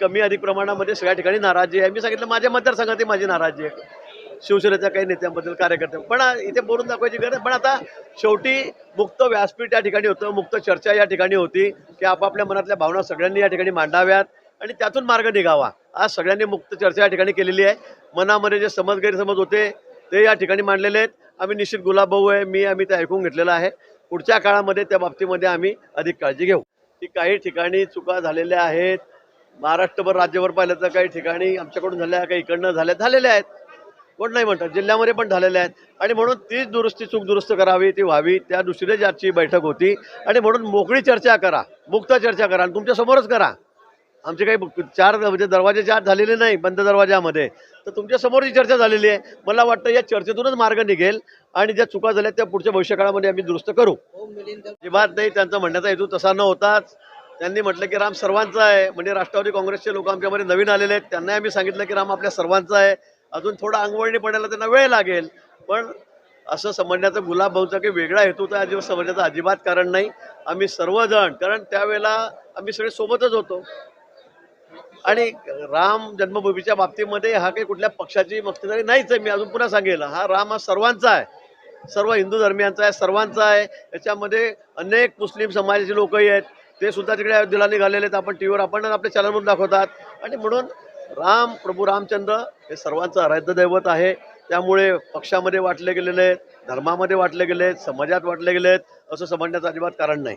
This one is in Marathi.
कमी अधिक प्रमाणामध्ये सगळ्या ठिकाणी नाराजी आहे. मी सांगितलं माझ्या मतदारसंघातही माझी नाराजी आहे. शिवसेनेच्या काही नेत्यांबद्दल कार्यकर्ते पण इथे बोलून दाखवायची गरज पण आता शेवटी मुक्त व्यासपीठ या ठिकाणी होतं मुक्त चर्चा या ठिकाणी होती की आपापल्या मनातल्या भावना सगळ्यांनी या ठिकाणी मांडाव्यात आणि त्यातून मार्ग निघावा. आज सगळ्यांनी मुक्त चर्चा या ठिकाणी केलेली आहे. मनामध्ये जे समज गैरसमज होते ते या ठिकाणी मांडलेले आहेत. आम्ही निश्चित गुलाबभाऊ आहे मी आम्ही ते ऐकून घेतलेलं आहे. पुढच्या काळामध्ये त्या बाबतीमध्ये आम्ही अधिक काळजी घेऊ. की काही ठिकाणी चुका झालेल्या आहेत महाराष्ट्रभर राज्यभर पाहिलं तर काही ठिकाणी आमच्याकडून झाल्या काही इकडनं झाल्या झालेल्या आहेत. कोण नाही म्हणतात जिल्ह्यामध्ये पण झालेल्या आहेत. आणि म्हणून तीच दुरुस्ती चूक दुरुस्त करावी ती व्हावी त्या दृष्टीने आजची बैठक होती. आणि म्हणून मोकळी चर्चा करा मुक्त चर्चा करा आणि तुमच्या समोरच करा. आमचे काही चार म्हणजे दरवाजे चार झालेले नाही बंद दरवाजामध्ये तर तुमच्यासमोर ही चर्चा झालेली आहे. मला वाटतं या चर्चेतूनच मार्ग निघेल आणि ज्या चुका झाल्या त्या पुढच्या भविष्यकाळामध्ये आम्ही दुरुस्त करू. अजिबात नाही त्यांचा म्हणण्याचा हेतू तसा न होताच त्यांनी म्हटलं की राम सर्वांचा आहे. म्हणजे राष्ट्रवादी काँग्रेसचे लोक आमच्यामध्ये नवीन आलेले आहेत. त्यांनाही आम्ही सांगितलं की राम आपल्या सर्वांचा आहे. अजून थोडा अंगवळणी पडायला त्यांना वेळ लागेल. पण असं समजण्याचा गुलाब भाऊचा काही वेगळा हेतू तर अजिबात समजण्याचं अजिबात कारण नाही. आम्ही सर्वजण कारण त्यावेळेला आम्ही सगळे सोबतच होतो. आणि राम जन्मभूमीच्या बाबतीमध्ये हा काही कुठल्या पक्षाची मक्तेदारी नाहीच आहे. मी अजून पुन्हा सांगेल हा राम हा सर्वांचा आहे. सर्व हिंदू धर्मियांचा आहे सर्वांचा आहे. याच्यामध्ये अनेक मुस्लिम समाजाचे लोकही आहेत. ते सुद्धा तिकडे अयोध्येला निघालेले आहेत. आपण टी व्हीवर आपण आपल्या चॅनलवरून दाखवतात. आणि म्हणून राम प्रभू रामचंद्र हे सर्वांचं आराध्य दैवत आहे. त्यामुळे पक्षामध्ये वाटले गेलेले आहेत धर्मामध्ये वाटले गेले आहेत समाजात वाटले गेले आहेत असं समजण्याचं अजिबात कारण नाही.